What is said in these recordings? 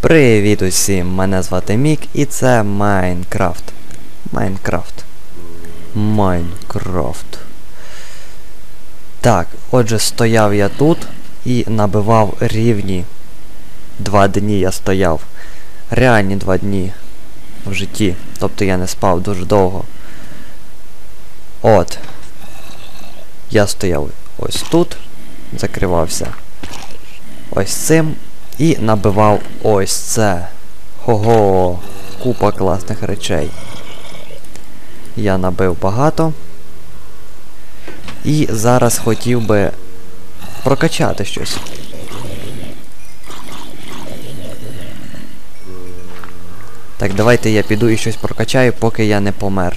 Привіт усім! Мене звати Мік і це Майнкрафт. Майнкрафт. Майнкрафт. Так, отже, стояв я тут і набивав рівні. Два дні я стояв. Реальні два дні в житті. Тобто я не спав дуже довго. От. Я стояв ось тут, закривався ось цим і набивав ось це. Ого, купа класних речей. Я набив багато. І зараз хотів би прокачати щось. Так, давайте я піду і щось прокачаю, поки я не помер.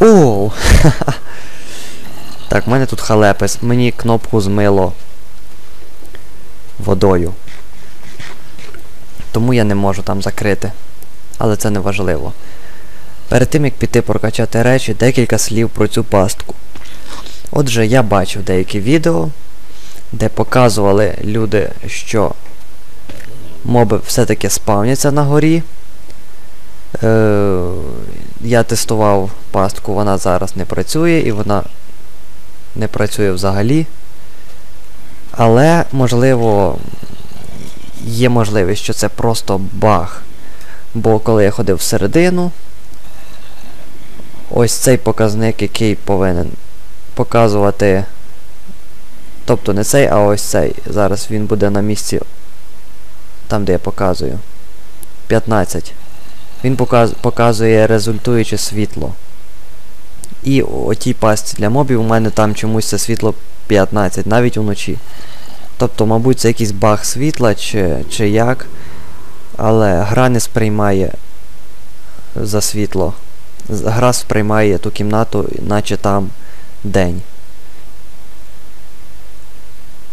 Оу! Так, в мене тут халепес. Мені кнопку змило водою. Тому я не можу там закрити. Але це не важливо. Перед тим як піти прокачати речі, декілька слів про цю пастку. Отже, я бачив деякі відео, де показували люди, що моби все-таки спавняться на горі. Е, Я тестував пастку, вона зараз не працює і вона не працює взагалі. Але, можливо, є можливість, що це просто баг. Бо коли я ходив всередину, ось цей показник, який повинен показувати. Тобто не цей, а ось цей. Зараз він буде на місці там, де я показую. 15. Він показує результуюче світло. І о тій пастці для мобів у мене там чомусь це світло 15, навіть уночі. Тобто, мабуть, це якийсь баг світла чи, чи як. Але гра не сприймає за світло. Гра сприймає ту кімнату, наче там день.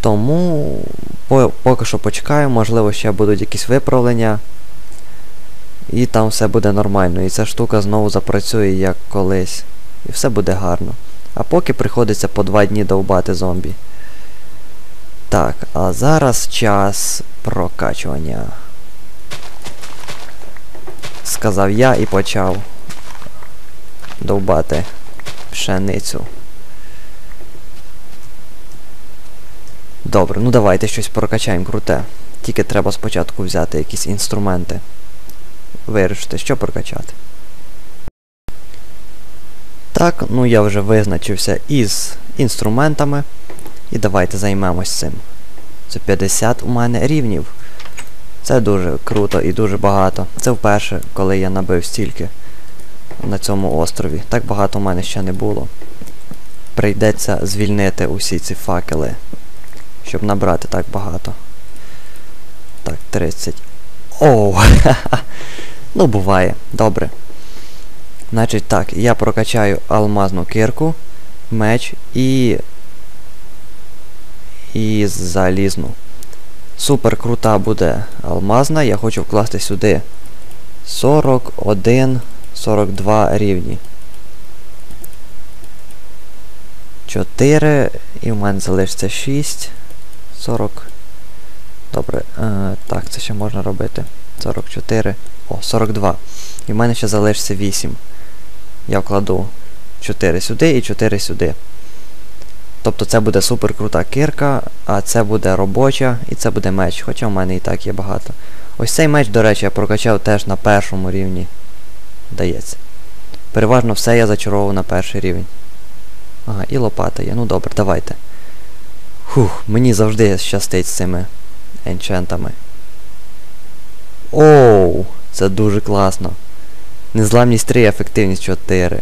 Тому по, поки що почекаю, можливо, ще будуть якісь виправлення. І там все буде нормально. І ця штука знову запрацює як колись. І все буде гарно. А поки приходиться по два дні довбати зомбі. Так, а зараз час прокачування. Сказав я і почав довбати пшеницю. Добре, ну давайте щось прокачаємо круте. Тільки треба спочатку взяти якісь інструменти. Вирішити, що прокачати. Так, ну я вже визначився із інструментами. І давайте займемось цим. Це 50 у мене рівнів. Це дуже круто і дуже багато. Це вперше, коли я набив стільки на цьому острові. Так багато у мене ще не було. Прийдеться звільнити усі ці факели, щоб набрати так багато. Так, 30. Оу! ну, буває. Добре. Значить так, я прокачаю алмазну кирку, меч і і залізну. Супер крута буде алмазна. Я хочу вкласти сюди 41, 42 рівні. 4. І в мене залишиться 6. 40. Добре. Е, так, це ще можна робити. 44. О, 42. І в мене ще залишиться 8. Я вкладу 4 сюди і 4 сюди. Тобто це буде супер крута кирка, а це буде робоча і це буде меч, хоча в мене і так є багато. Ось цей меч, до речі, я прокачав теж на першому рівні. Дається. Переважно все я зачаровував на перший рівень. Ага, і лопата є. Ну добре, давайте. Фух, мені завжди щастить з цими енчентами. Оу, це дуже класно. Незламність 3, ефективність 4.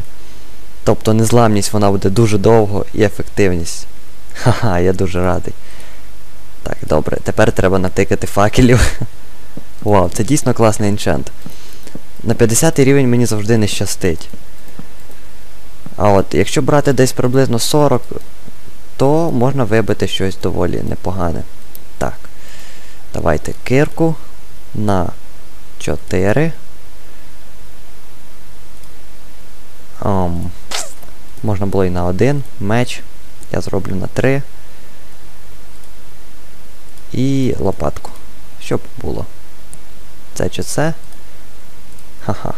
Тобто незламність вона буде дуже довго і ефективність. Ха-ха, я дуже радий. Так, добре, тепер треба натикати факелів. Вау, це дійсно класний енчант. На 50 рівень мені завжди не щастить. А от, якщо брати десь приблизно 40, то можна вибити щось доволі непогане. Так. Давайте кирку на 4. Um, можна було і на 1. Меч. Я зроблю на 3. І лопатку. Щоб було. Це чи це? Ха-ха.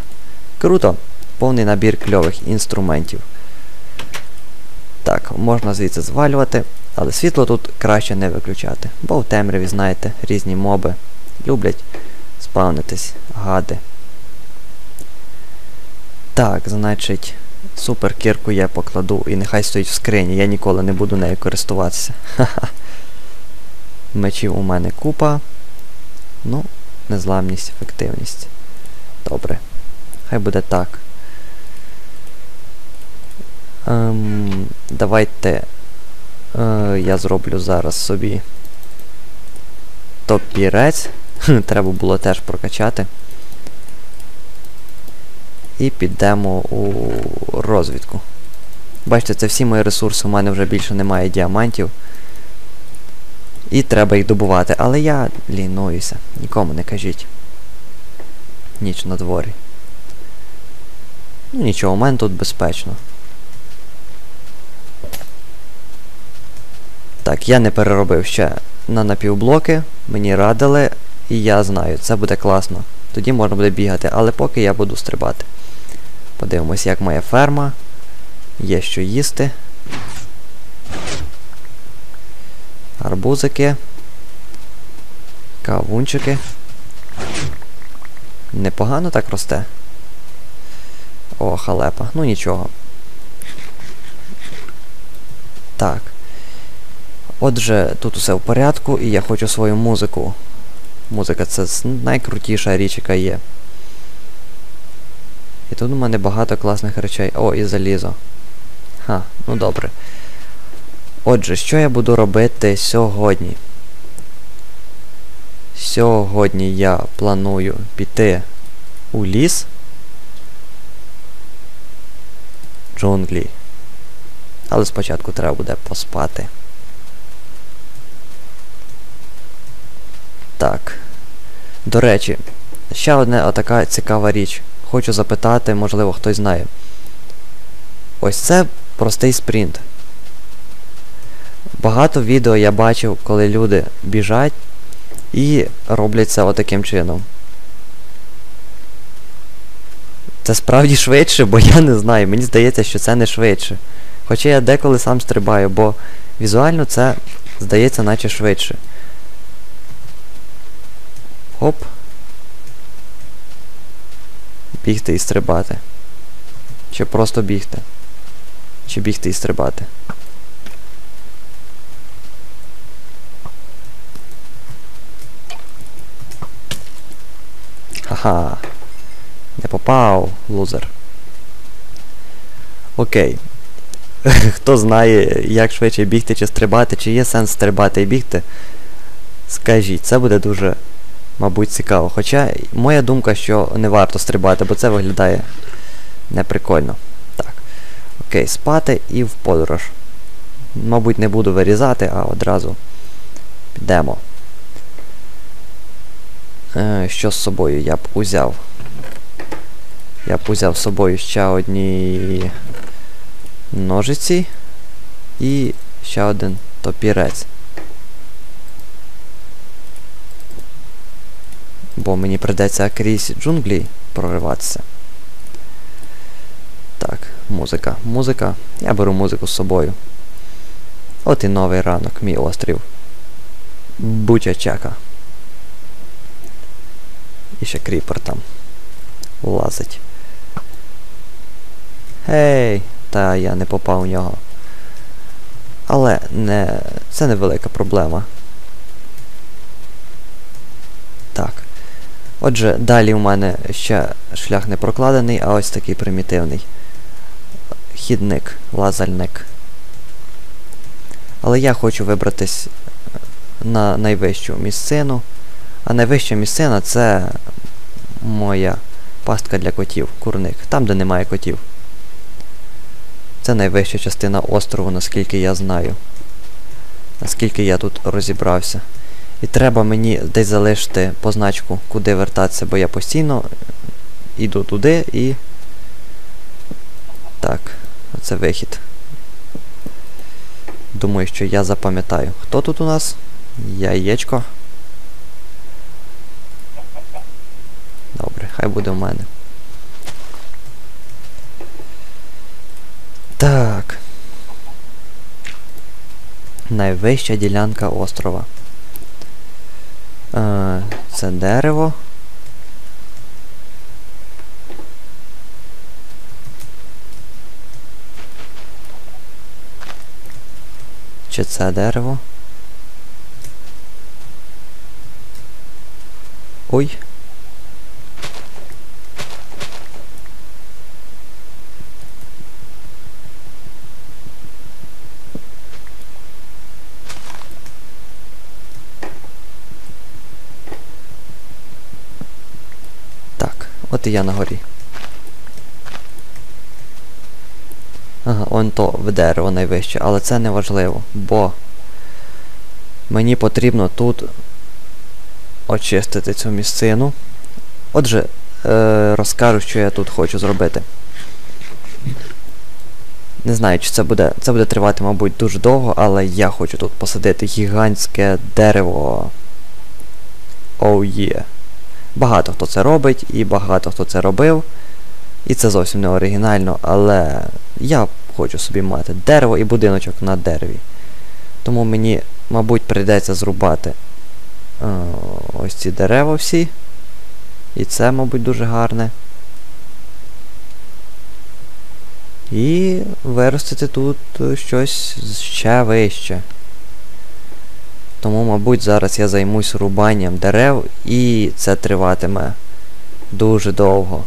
Круто! Повний набір кльових інструментів. Так, можна звідси звалювати, але світло тут краще не виключати, бо в темряві, знаєте, різні моби люблять спавнитись, гади. Так, значить, суперкірку я покладу і нехай стоїть в скрині, я ніколи не буду нею користуватися. Ха-ха. Мечів у мене купа. Ну, незламність, ефективність. Добре. Хай буде так. Ем, давайте е, я зроблю зараз собі топірець. Треба було теж прокачати. І підемо у розвідку. Бачите, це всі мої ресурси, у мене вже більше немає діамантів. І треба їх добувати. Але я лінуюся. Нікому не кажіть. Ніч на дворі. Ну нічого, у мене тут безпечно. Так, я не переробив ще на напівблоки, мені радили, і я знаю, це буде класно. Тоді можна буде бігати, але поки я буду стрибати. Подивимось, як моя ферма. Є що їсти. Арбузики. Кавунчики. Непогано так росте. О, халепа. Ну нічого. Так. Отже, тут усе в порядку, і я хочу свою музику. Музика це найкрутіша річ, яка є. І тут у мене багато класних речей. О, і залізо. Ха, ну добре. Отже, що я буду робити сьогодні? Сьогодні я планую піти у ліс. Джунглі. Але спочатку треба буде поспати. Так. До речі, ще одна така цікава річ. Хочу запитати, можливо, хтось знає. Ось це простий спринт. Багато відео я бачив, коли люди біжать і роблять це отаким чином. Це справді швидше, бо я не знаю. Мені здається, що це не швидше. Хоча я деколи сам стрибаю, бо візуально це здається наче швидше. Оп. Бігти і стрибати. Чи просто бігти? Чи бігти і стрибати? Ха-ха. Не попав, лузер. Окей. Хто знає, як швидше бігти чи стрибати, чи є сенс стрибати і бігти, скажіть, це буде дуже мабуть, цікаво. Хоча моя думка, що не варто стрибати, бо це виглядає неприкольно. Так. Окей, спати і в подорож. Мабуть, не буду вирізати, а одразу підемо. Е, Що з собою я б узяв? Я б узяв з собою ще одні ножиці і ще один топірець. Бо мені придеться крізь джунглі прориватися. Так, музика. Музика. Я беру музику з собою. От і новий ранок, мій острів. Бучачака. І ще кріпер там лазить. Гей! Та я не попав у нього. Але не... це невелика проблема. Так. Отже, далі у мене ще шлях не прокладений, а ось такий примітивний. Хідник, лазальник. Але я хочу вибратись на найвищу місцину. А найвища місцина це моя пастка для котів, курник. Там, де немає котів. Це найвища частина острову, наскільки я знаю. наскільки я тут розібрався. І треба мені десь залишити позначку, куди вертатися, бо я постійно йду туди і. Так, оце вихід. Думаю, що я запам'ятаю. Хто тут у нас? Яєчко. Добре, хай буде в мене. Так. Найвища ділянка острова. Е, Це дерево. Чи це дерево? Ой. Так, от я на горі. Ага, он то в дерево найвище, але це не важливо, бо мені потрібно тут очистити цю місцину. Отже, е, розкажу, що я тут хочу зробити. Не знаю, чи це буде. Це буде тривати, мабуть, дуже довго, але я хочу тут посадити гігантське дерево. Оу oh, є. Yeah. Багато хто це робить, і багато хто це робив. І це зовсім не оригінально, але я хочу собі мати дерево і будиночок на дереві. Тому мені, мабуть, прийдеться зрубати о, ось ці дерева всі. І це, мабуть, дуже гарне. І виростити тут щось ще вище. Тому, мабуть, зараз я займусь рубанням дерев і це триватиме дуже довго.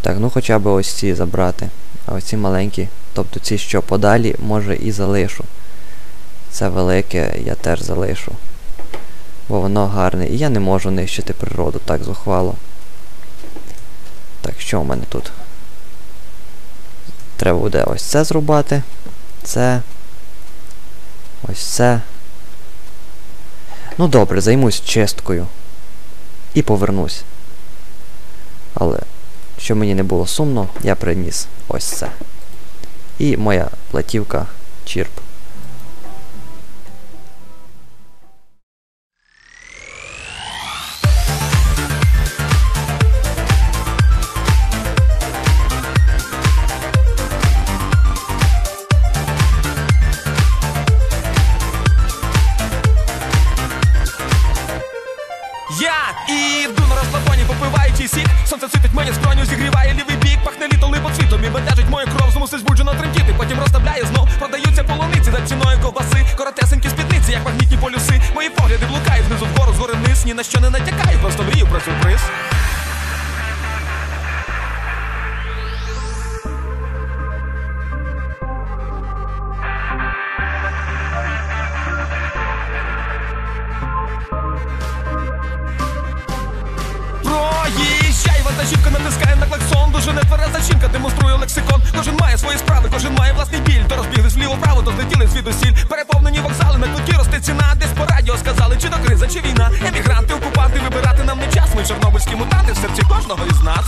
Так, ну хоча б ось ці забрати. А ось ці маленькі, тобто ці, що подалі, може і залишу. Це велике я теж залишу. Бо воно гарне. І я не можу нищити природу так зухвало. Так, що у мене тут? Треба буде ось це зрубати. Це. Ось це. Ну добре, займусь чисткою. І повернусь. Але, щоб мені не було сумно, я приніс ось це. І моя платівка Чірп. Проїжджай, жінка натискає на клаксон Дуже нетвереза жінка демонструє лексикон. Кожен має свої справи, кожен має власний біль. То розбіглись вліво-право, то злетіли звідусіль Переповнені вокзали, на квитки росте ціна. Десь по радіо сказали, чи то криза, чи війна. Емігранти, окупанти, вибирати нам не час. Ми чорнобильські мутанти в серці кожного із нас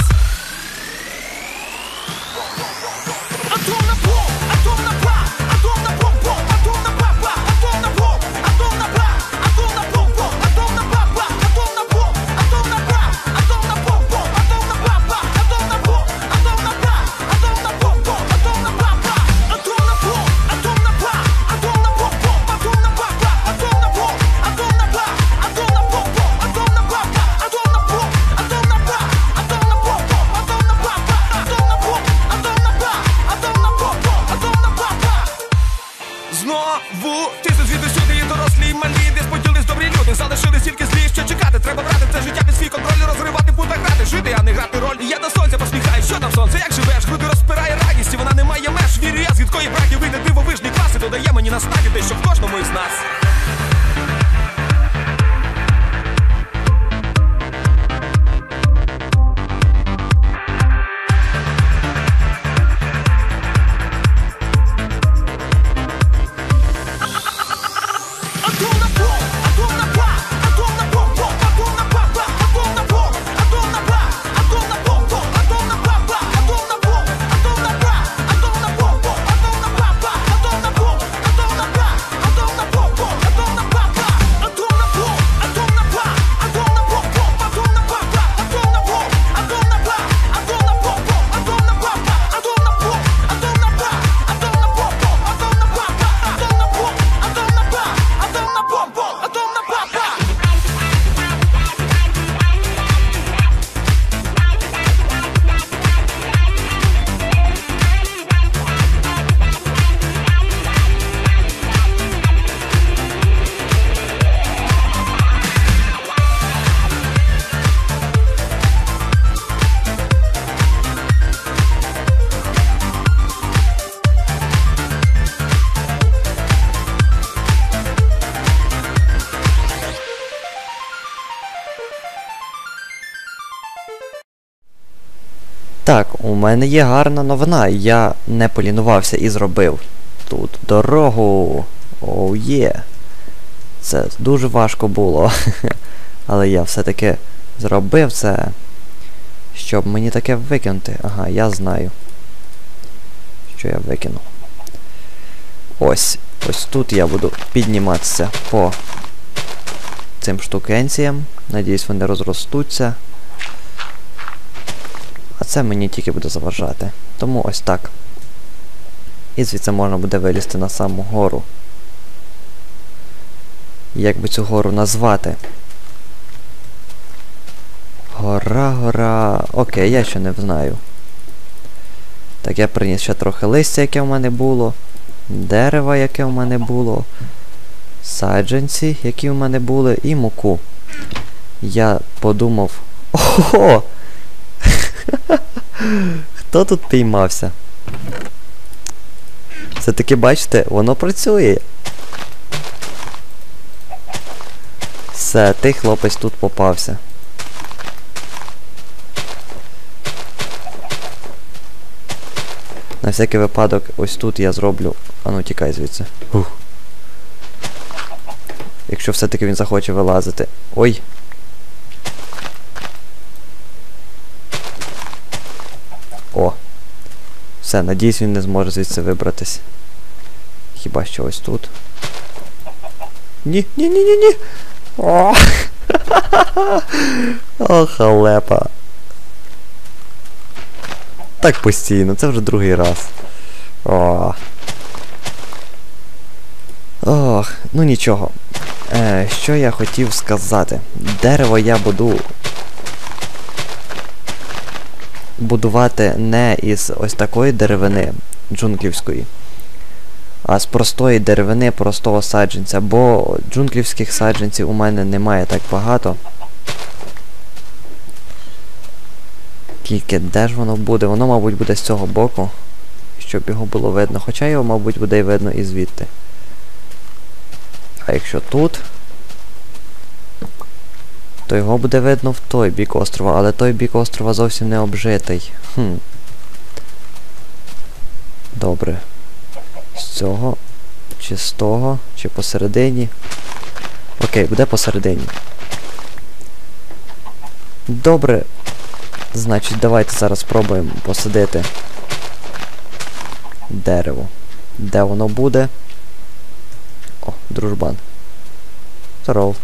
Знову звідти сюди і дорослі і малі. Десь добрі люди, залишились тільки злі Що чекати, треба брати це життя під свій контроль Розривати пута грати, жити, а не грати роль. Я до сонця посміхаю, що там сонце, як живеш? Груди розпирає радість, і вона не має меж. Вірю я, з гідкої браки вийде дивовижний клас І додає мені на те, що в кожному із нас мене є гарна новина. Я не полінувався і зробив тут дорогу. Оу є. Це дуже важко було. Але я все-таки зробив це. Щоб мені таке викинути. Ага, я знаю. Що я викину. Ось. Ось тут я буду підніматися по цим штукенціям. Надіюсь, вони розростуться. А це мені тільки буде заважати. Тому ось так. І звідси можна буде вилізти на саму гору. Як би цю гору назвати? Гора, гора. Окей, я ще не знаю. Так, я приніс ще трохи листя, яке в мене було. Дерева, яке в мене було. Саджанці, які в мене були, і муку. Я подумав. Ого! Хто тут піймався? Все-таки бачите, воно працює. Все, той хлопець тут попався. На всякий випадок, ось тут я зроблю. А ну тікай звідси. Ух. Якщо все-таки він захоче вилазити. Ой. О. Все, надіюсь, він не зможе звідси вибратись. Хіба що ось тут. Ні, ні, ні, ні, ні. О, О халепа. Так постійно, це вже другий раз. О. Ох, ну нічого. Е, що я хотів сказати? Дерево я буду будувати не із ось такої деревини джунглівської, а з простої деревини простого саджанця, бо джунглівських саджанців у мене немає так багато. Тільки де ж воно буде? Воно, мабуть, буде з цього боку, щоб його було видно. Хоча його, мабуть, буде й видно і звідти. А якщо тут, то його буде видно в той бік острова, але той бік острова зовсім не обжитий. Хм. Добре. З цього, чи з того, чи посередині. Окей, буде посередині. Добре. Значить, давайте зараз спробуємо посадити дерево. Де воно буде? О, дружбан. Здоров.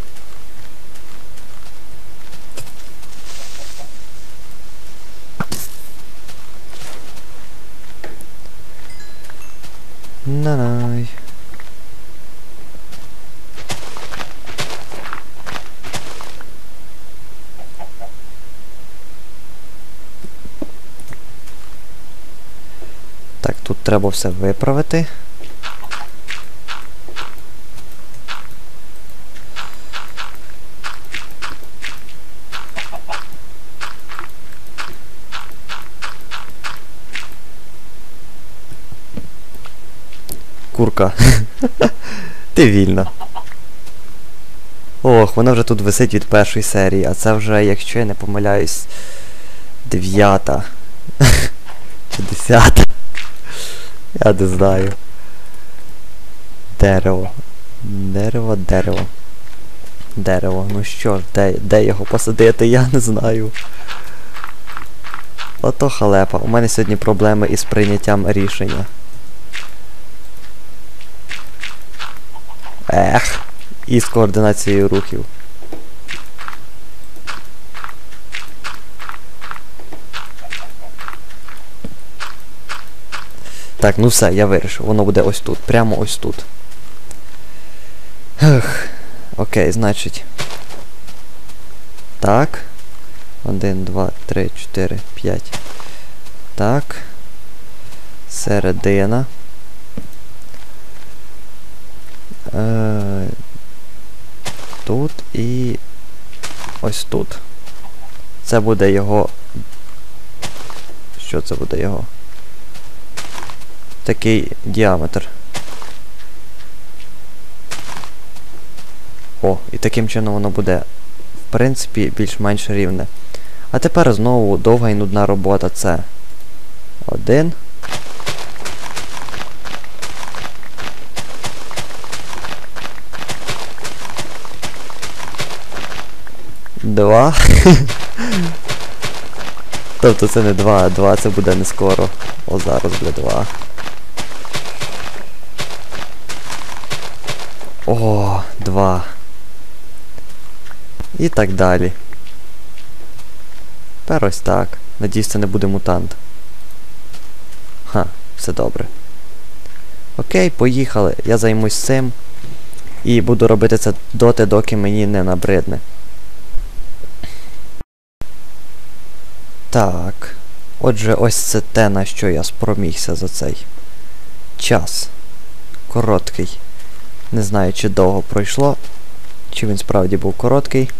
Нанай. Так, тут треба все виправити. Курка. Ти вільна. Ох, вона вже тут висить від першої серії, а це вже, якщо я не помиляюсь, дев'ята. Чи десята. Я не знаю. Дерево. Дерево, дерево. Дерево. Ну що ж, де, де його посадити, я не знаю. Ото халепа. У мене сьогодні проблеми із прийняттям рішення. Ех. І з координацією рухів. Так, ну все, я вирішив. Воно буде ось тут. Прямо ось тут. Ех. Окей, значить. Так. Один, два, три, чотири, п'ять. Так. Середина. Е, тут і ось тут. Це буде його. Що це буде його? Такий діаметр. О, і таким чином воно буде, в принципі, більш-менш рівне. А тепер знову довга і нудна робота це Один. Два. тобто це не два, а два це буде не скоро. О, зараз буде два. О, два. І так далі. Тепер ось так. Надіюсь, це не буде мутант. Ха, все добре. Окей, поїхали. Я займусь цим. І буду робити це доти, доки мені не набридне. Так. Отже, ось це те, на що я спромігся за цей час. Короткий. Не знаю, чи довго пройшло, чи він справді був короткий.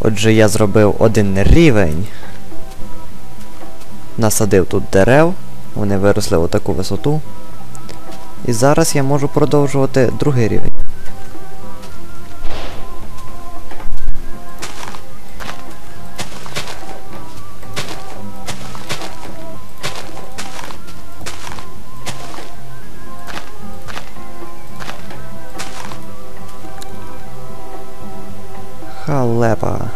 Отже, я зробив один рівень. Насадив тут дерев, вони виросли в таку висоту. І зараз я можу продовжувати другий рівень. Yeah.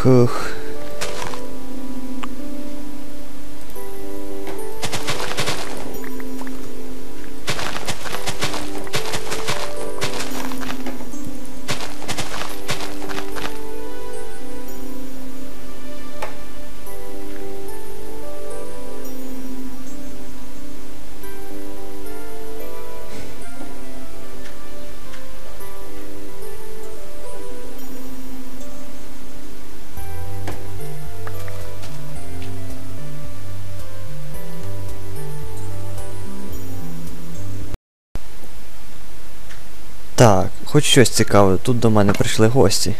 Халепа. Хух-хух. Так, хоч щось цікаве, тут до мене прийшли гості.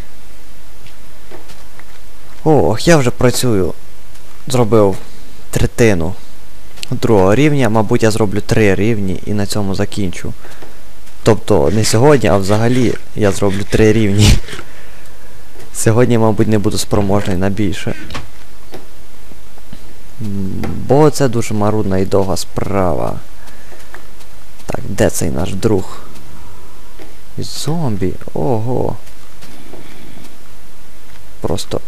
Ох, я вже працюю. Зробив третину другого рівня, мабуть, я зроблю три рівні і на цьому закінчу. Тобто не сьогодні, а взагалі я зроблю три рівні. Сьогодні, мабуть, не буду спроможний на більше. Бо це дуже марудна і довга справа. Так, де цей наш друг? Зомбі, ого. Просто.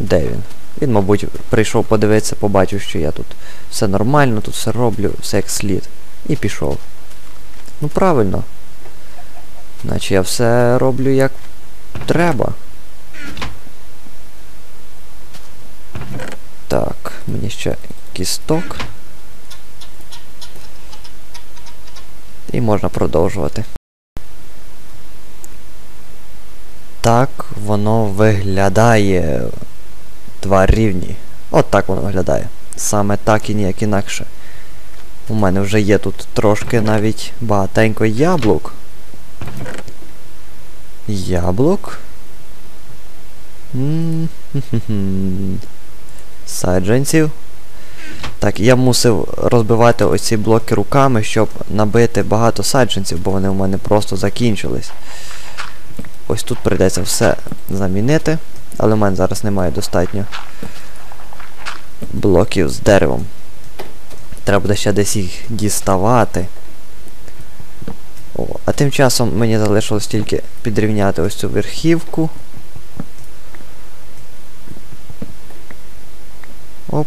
Де він? Він, мабуть, прийшов подивитися, побачив, що я тут все нормально, тут все роблю, все як слід. І пішов. Ну правильно. Наче я все роблю як треба. Так, мені ще кісток. І можна продовжувати. Так воно виглядає. Два рівні. От так воно виглядає. Саме так і ніяк інакше. У мене вже є тут трошки навіть багатенько яблук. Яблук. М-м-м-м. Саджанців. Так, я мусив розбивати оці блоки руками, щоб набити багато саджанців, бо вони у мене просто закінчились. Ось тут прийдеться все замінити, але в мене зараз немає достатньо блоків з деревом. Треба буде ще десь їх діставати. О, а тим часом мені залишилось тільки підрівняти ось цю верхівку. Оп.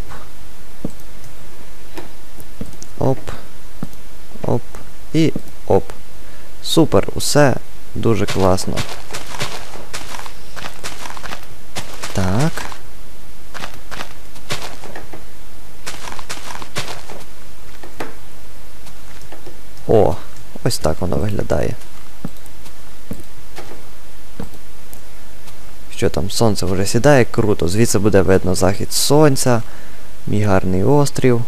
Оп, оп і оп. Супер, усе дуже класно. Так. О, ось так воно виглядає. Що там, сонце вже сідає, круто, звідси буде видно захід сонця, мій гарний острів.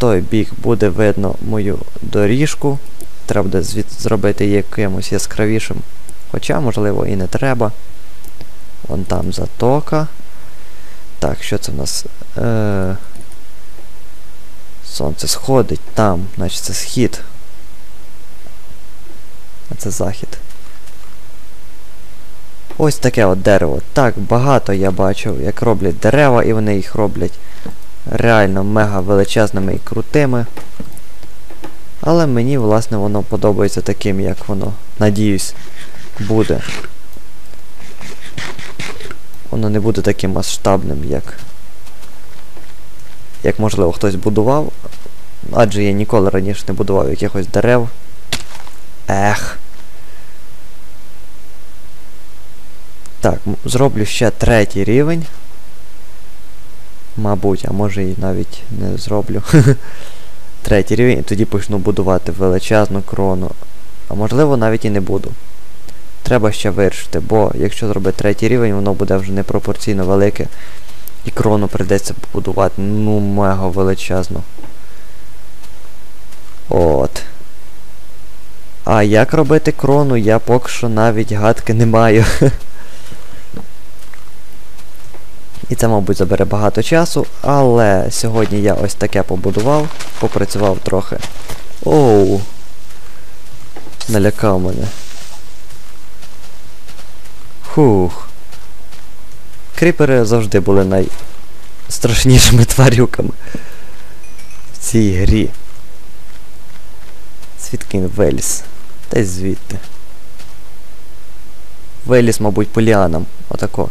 Той бік буде видно мою доріжку. Треба буде звід... зробити якимось яскравішим. Хоча, можливо, і не треба. Вон там затока. Так, що це в нас? Е... Сонце сходить там, значить це схід. А це захід. Ось таке от дерево. Так багато я бачив, як роблять дерева, і вони їх роблять реально мега величезними і крутими. Але мені, власне, воно подобається таким, як воно, надіюсь, буде. Воно не буде таким масштабним, як. Як можливо хтось будував. Адже я ніколи раніше не будував якихось дерев. Ех. Так, зроблю ще третій рівень. Мабуть, а може і навіть не зроблю. третій рівень, і тоді почну будувати величезну крону. А можливо навіть і не буду. Треба ще вирішити, бо якщо зробити третій рівень, воно буде вже непропорційно велике. І крону прийдеться побудувати, ну, мега величезно. От. А як робити крону, я поки що навіть гадки не маю. І це, мабуть, забере багато часу, але сьогодні я ось таке побудував, попрацював трохи. Оу. Налякав мене. Фух. Кріпери завжди були найстрашнішими тварюками в цій грі. Звідки він виліз? Десь звідти. Виліз, мабуть, по ліанам. Отако.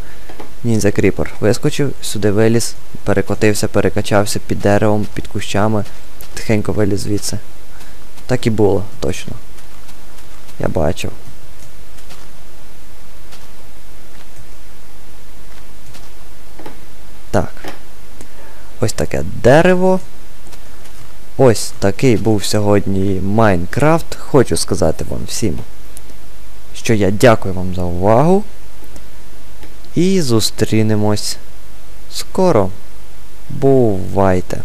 Ніндзя кріпер. Вискочив, сюди виліз, перекотився, перекачався під деревом, під кущами. Тихенько виліз звідси. Так і було, точно. Я бачив. Так. Ось таке дерево. Ось такий був сьогодні Майнкрафт. Хочу сказати вам всім, що я дякую вам за увагу. І зустрінемось скоро. Бувайте!